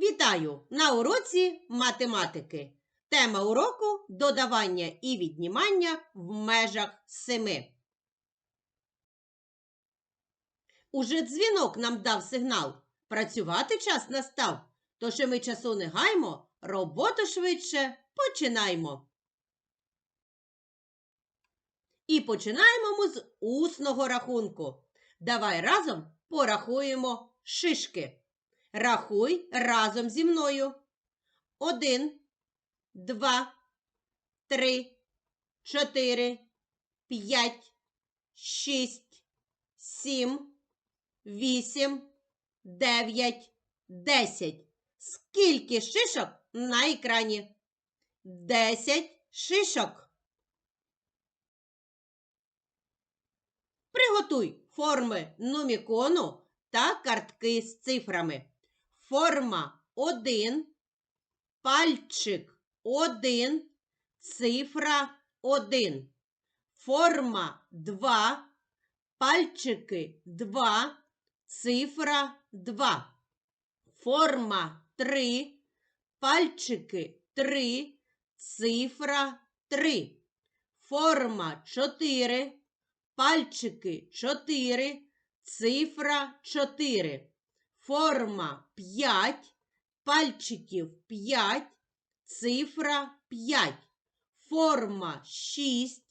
Вітаю на уроці математики. Тема уроку додавання і віднімання в межах семи. Уже дзвінок нам дав сигнал. Працювати час настав. Тож ми часу не гаймо, роботу швидше починаймо. І починаємо ми з усного рахунку. Давай разом порахуємо шишки. Рахуй разом зі мною. Один, два, три, чотири, п'ять, шість, сім, вісім, дев'ять, десять. Скільки шишок на екрані? Десять шишок. Приготуй форми нумікону та картки з цифрами. Форма 1, пальчик 1, цифра 1. Форма 2, пальчики 2, цифра 2. Форма 3, пальчики 3, цифра 3. Форма 4, пальчики 4, цифра 4. Форма 5, пальчиків 5, цифра 5. Форма 6,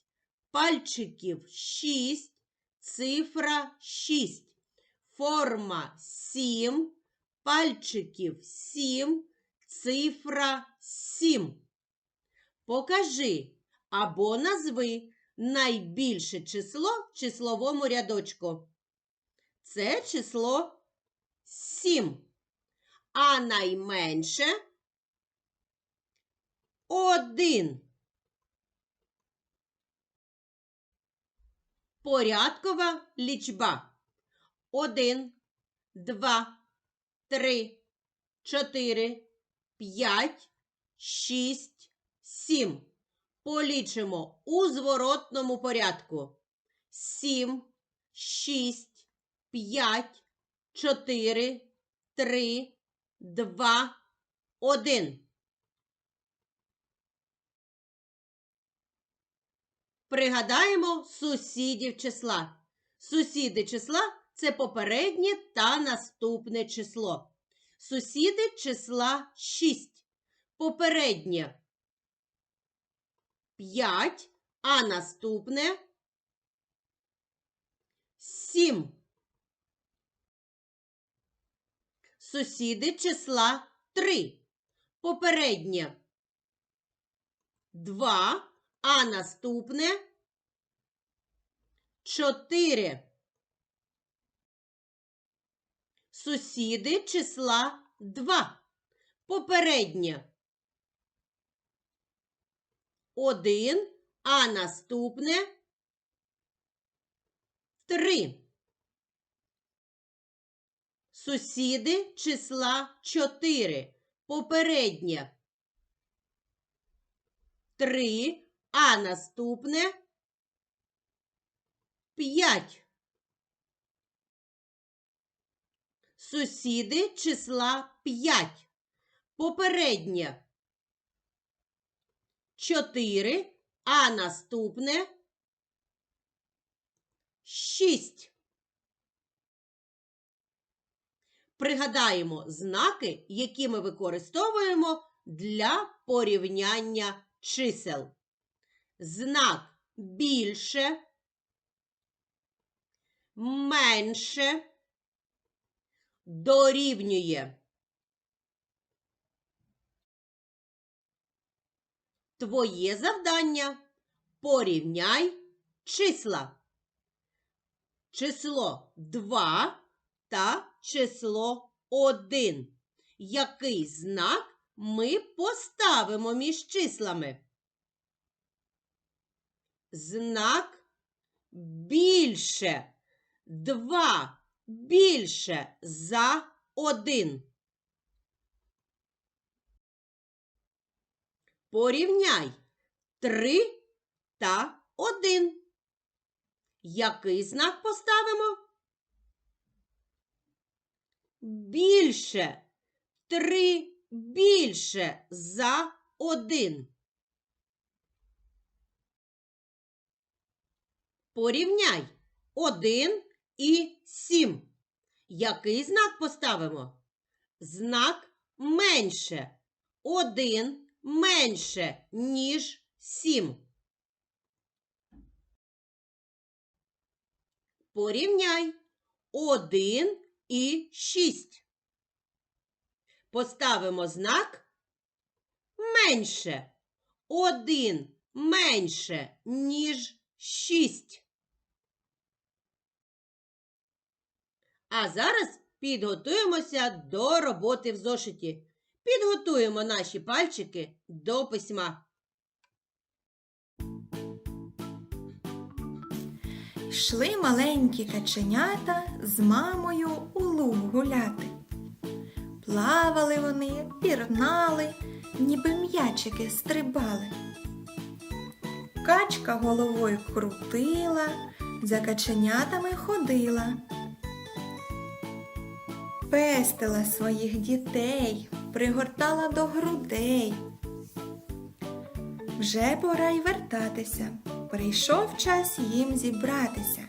пальчиків 6, цифра 6. Форма 7, пальчиків 7, цифра 7. Покажи або назви найбільше число в числовому рядочку. Це число 7. А найменше 1. Порядкова лічба. 1, 2, 3, 4, 5, 6, 7. Полічимо у зворотному порядку. 7, 6, 5, 4, 3, 2, 1. Пригадаємо сусідів числа. Сусіди числа це попереднє та наступне число. Сусіди числа 6. Попереднє 5, а наступне 7. Сусіди числа 3. Попереднє 2, а наступне 4. Сусіди числа 2. Попереднє 1, а наступне 3. Сусіди числа 4. Попереднє 3, а наступне 5. Сусіди числа 5. Попереднє 4, а наступне 6. Пригадаємо знаки, які ми використовуємо для порівняння чисел. Знак більше, менше, дорівнює. Твоє завдання порівняй числа. Число 2 та число 1. Який знак ми поставимо між числами? Знак більше. 2 більше за 1. Порівняй 3 та 1. Який знак поставимо? Більше три більше за один? Порівняй один і сім. Який знак поставимо? Знак менше. Один менше, ніж сім. Порівняй один і шість. Поставимо знак менше. Один менше, ніж шість. А зараз підготуємося до роботи в зошиті. Підготуємо наші пальчики до письма. Йшли маленькі каченята з мамою луг гуляти. Плавали вони, пірнали, ніби м'ячики стрибали. Качка головою крутила, за каченятами ходила. Пестила своїх дітей, пригортала до грудей. Вже пора й вертатися. Прийшов час їм зібратися.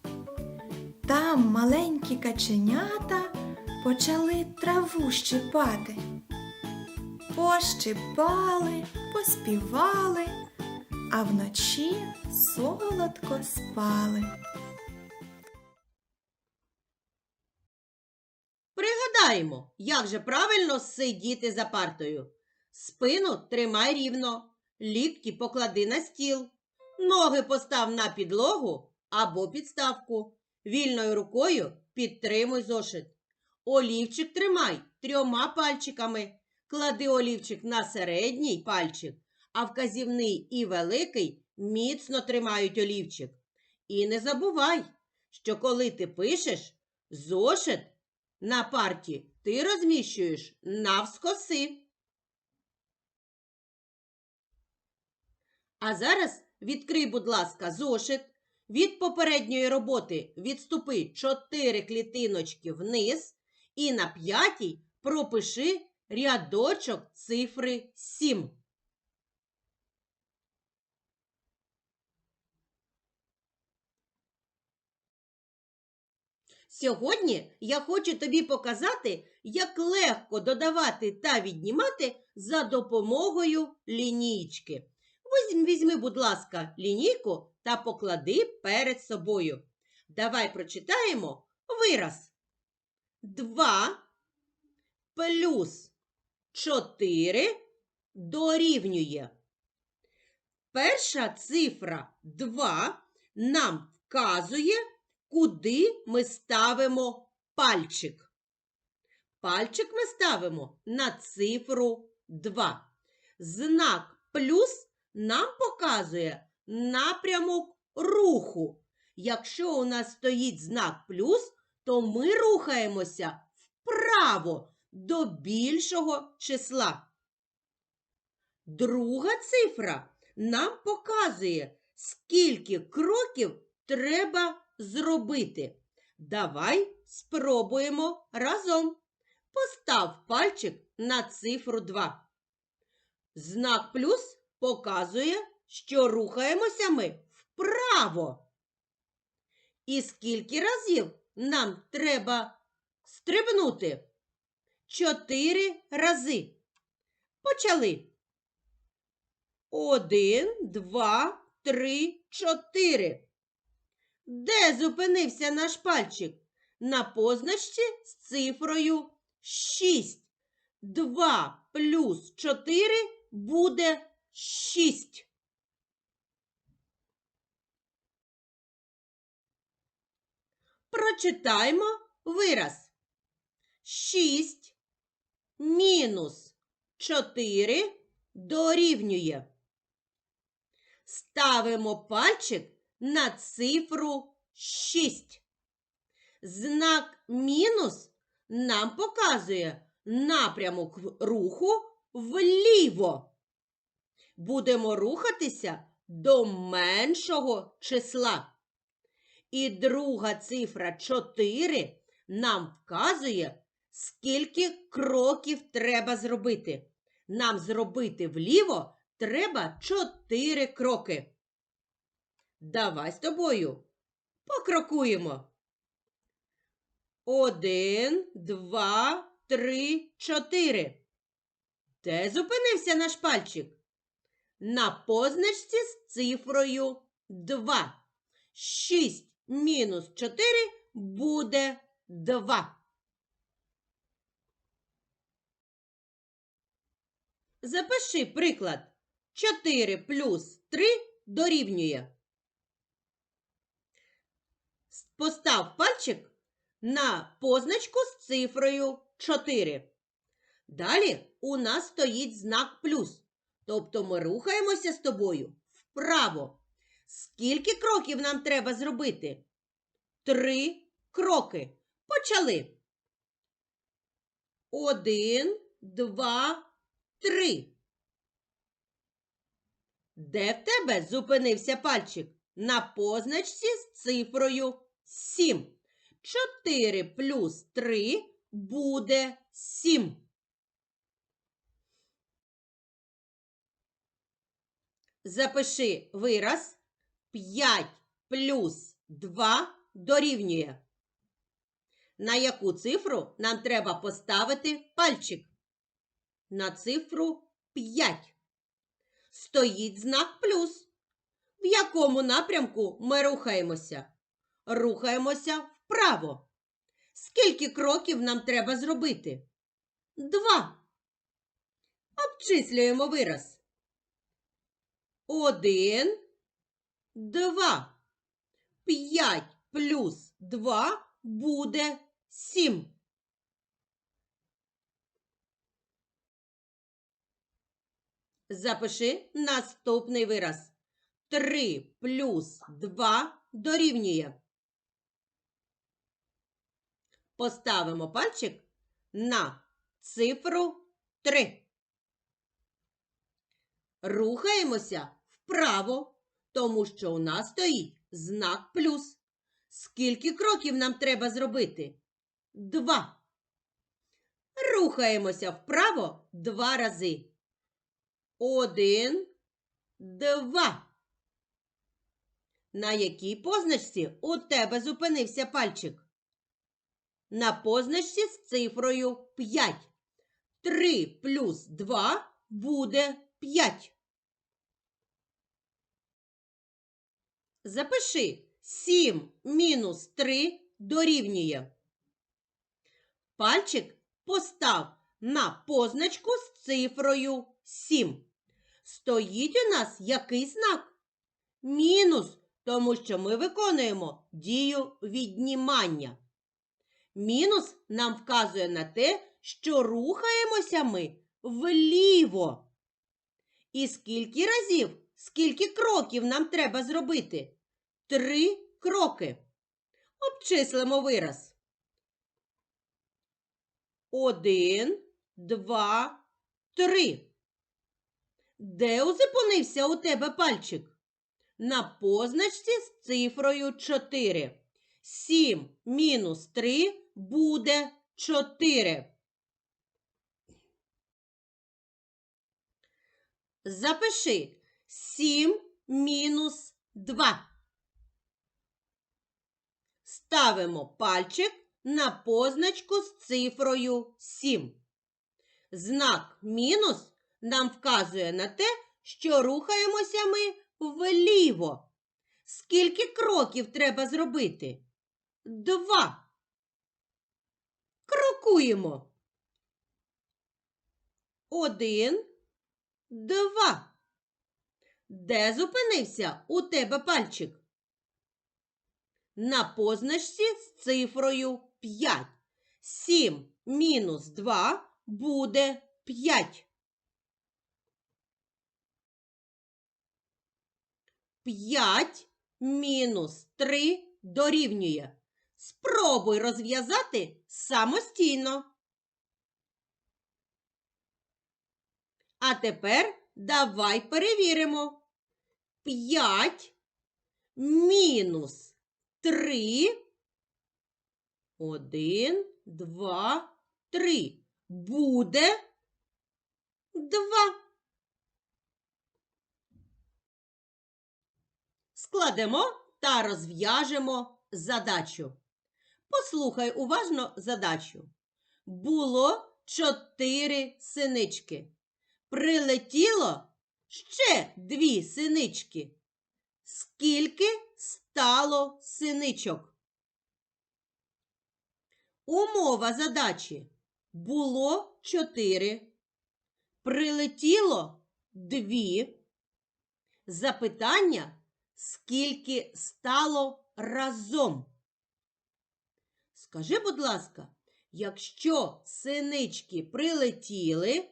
Там маленькі каченята почали траву щипати. Пощипали, поспівали, а вночі солодко спали. Пригадаємо, як же правильно сидіти за партою. Спину тримай рівно, лікті поклади на стіл, ноги постав на підлогу або підставку. Вільною рукою підтримуй зошит. Олівчик тримай трьома пальчиками. Клади олівчик на середній пальчик, а вказівний і великий міцно тримають олівчик. І не забувай, що коли ти пишеш, зошит на парті ти розміщуєш навскоси. А зараз відкрий, будь ласка, зошит. Від попередньої роботи відступи 4 клітиночки вниз і на п'ятій пропиши рядочок цифри 7. Сьогодні я хочу тобі показати, як легко додавати та віднімати за допомогою лінійки. Візьми, будь ласка, лінійку та поклади перед собою. Давай прочитаємо вираз. 2 плюс 4 дорівнює. Перша цифра 2 нам вказує, куди ми ставимо пальчик. Пальчик ми ставимо на цифру 2. Знак плюс нам показує напрямок руху. Якщо у нас стоїть знак плюс, то ми рухаємося вправо до більшого числа. Друга цифра нам показує, скільки кроків треба зробити. Давай спробуємо разом. Постав пальчик на цифру 2. Знак плюс показує, що рухаємося ми вправо. І скільки разів нам треба стрибнути? Чотири рази. Почали. Один, два, три, чотири. Де зупинився наш пальчик? На позначці з цифрою 6. 2 плюс 4 буде 6. Прочитаймо вираз. 6 мінус 4 дорівнює. Ставимо пальчик на цифру 6. Знак мінус нам показує напрямок руху вліво. Будемо рухатися до меншого числа. І друга цифра 4 нам вказує, скільки кроків треба зробити. Нам зробити вліво треба 4 кроки. Давай з тобою покрокуємо. Один, два, три, чотири. Де зупинився наш пальчик? На позначці з цифрою 2. 6 мінус 4 буде 2. Запиши приклад. 4 плюс 3 дорівнює. Постав пальчик на позначку з цифрою 4. Далі у нас стоїть знак плюс. Тобто ми рухаємося з тобою вправо. Скільки кроків нам треба зробити? Три кроки. Почали. Один, два, три. Де в тебе зупинився пальчик? На позначці з цифрою 7. 4 плюс 3 буде 7. Запиши вираз 5 плюс 2 дорівнює. На яку цифру нам треба поставити пальчик? На цифру 5. Стоїть знак плюс. В якому напрямку ми рухаємося? Рухаємося вправо. Скільки кроків нам треба зробити? Два. Обчислюємо вираз. Один, два. П'ять плюс два буде сім. Запиши наступний вираз. Три плюс два дорівнює. Поставимо пальчик на цифру 3. Рухаємося вправо, тому що у нас стоїть знак плюс. Скільки кроків нам треба зробити? Два. Рухаємося вправо два рази. Один, два. На якій позначці у тебе зупинився пальчик? На позначці з цифрою 5. 3 плюс 2 буде 5. Запиши 7 мінус 3 дорівнює. Пальчик постав на позначку з цифрою 7. Стоїть у нас який знак? Мінус, тому що ми виконуємо дію віднімання. Мінус нам вказує на те, що рухаємося ми вліво. І скільки разів, скільки кроків нам треба зробити? Три кроки. Обчислимо вираз. Один, два, три. Де зупинився у тебе пальчик? На позначці з цифрою 4. 7 мінус 3 буде 4. Запиши 7 мінус 2. Ставимо пальчик на позначку з цифрою 7. Знак мінус нам вказує на те, що рухаємося ми вліво. Скільки кроків треба зробити? Два. Крокуємо. Один, два. Де зупинився у тебе пальчик? На позначці з цифрою 5. 7 мінус 2 буде 5. 5 мінус 3 дорівнює. Спробуй розв'язати самостійно. А тепер давай перевіримо. 5 мінус 3. 1, 2, 3. Буде 2. Складемо та розв'яжемо задачу. Послухай уважно задачу. Було чотири синички. Прилетіло ще дві синички. Скільки стало синичок? Умова задачі. Було чотири. Прилетіло дві. Запитання скільки стало разом. Скажи, будь ласка, якщо синички прилетіли,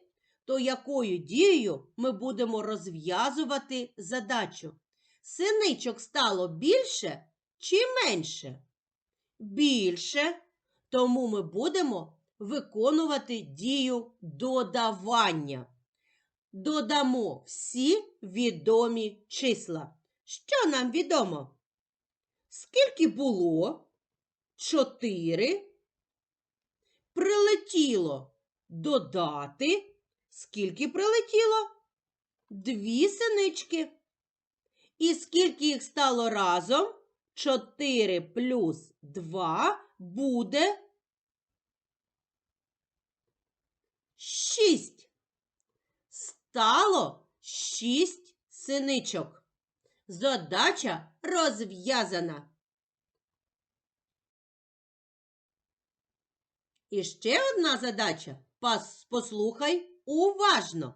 то якою дією ми будемо розв'язувати задачу? Синичок стало більше чи менше? Більше, тому ми будемо виконувати дію додавання. Додамо всі відомі числа. Що нам відомо? Скільки було? Чотири. Прилетіло додати. Скільки прилетіло? Дві синички. І скільки їх стало разом? Чотири плюс два буде шість. Стало шість синичок. Задача розв'язана. І ще одна задача. Пас- Послухай уважно.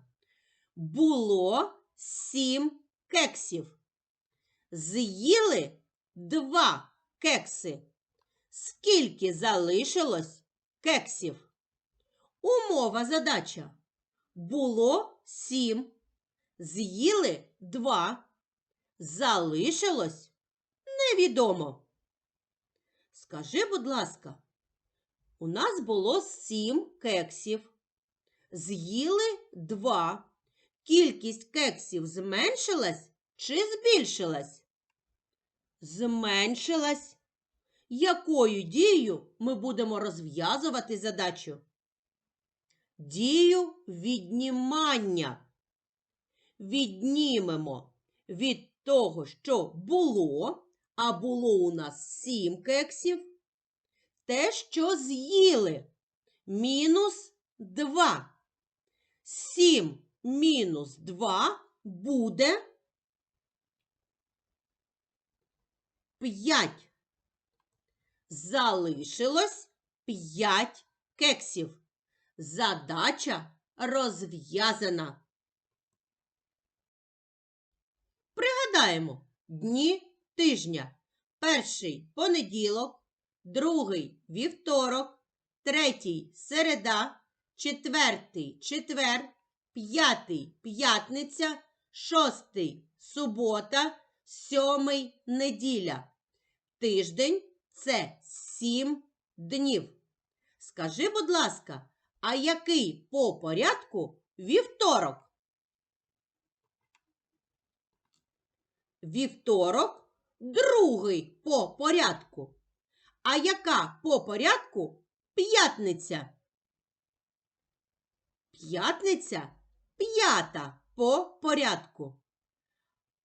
Було сім кексів. З'їли два кекси. Скільки залишилось кексів? Умова задача. Було сім. З'їли два. Залишилось невідомо. Скажи, будь ласка, у нас було сім кексів. З'їли два. Кількість кексів зменшилась чи збільшилась? Зменшилась. Якою дією ми будемо розв'язувати задачу? Дію віднімання. Віднімемо від того, що було, а було у нас сім кексів, те, що з'їли. Мінус 2. 7 мінус 2 буде 5. Залишилось 5 кексів. Задача розв'язана. Пригадаємо дні тижня. Перший понеділок, другий вівторок, третій середа, четвертий четвер, п'ятий п'ятниця, шостий субота, сьомий неділя. Тиждень це сім днів. Скажи, будь ласка, а який по порядку вівторок? Вівторок другий по порядку. А яка по порядку п'ятниця? П'ятниця п'ята по порядку.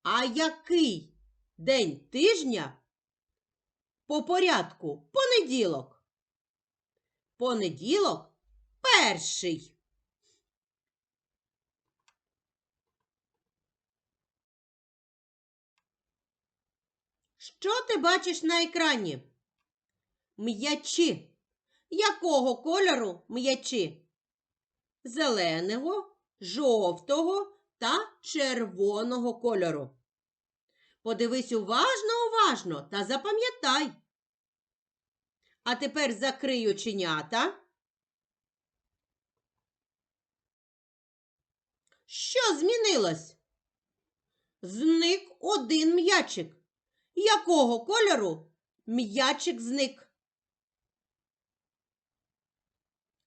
А який день тижня по порядку понеділок? Понеділок перший. Що ти бачиш на екрані? М'ячі. Якого кольору м'ячі? Зеленого, жовтого та червоного кольору. Подивись уважно, уважно та запам'ятай. А тепер закрий оченята. Що змінилось? Зник один м'ячик. Якого кольору м'ячик зник?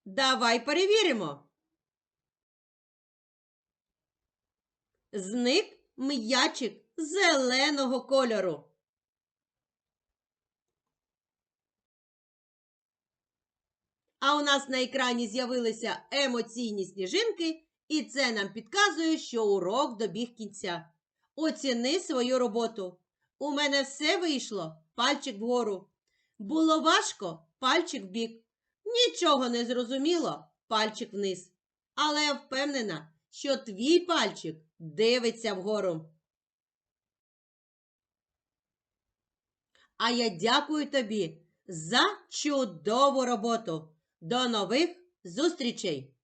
Давай перевіримо. Зник м'ячик зеленого кольору. А у нас на екрані з'явилися емоційні сніжинки, і це нам підказує, що урок добіг кінця. Оціни свою роботу. У мене все вийшло, пальчик вгору. Було важко, пальчик вбік. Нічого не зрозуміло, пальчик вниз. Але я впевнена, що твій пальчик дивиться вгору. А я дякую тобі за чудову роботу. До нових зустрічей!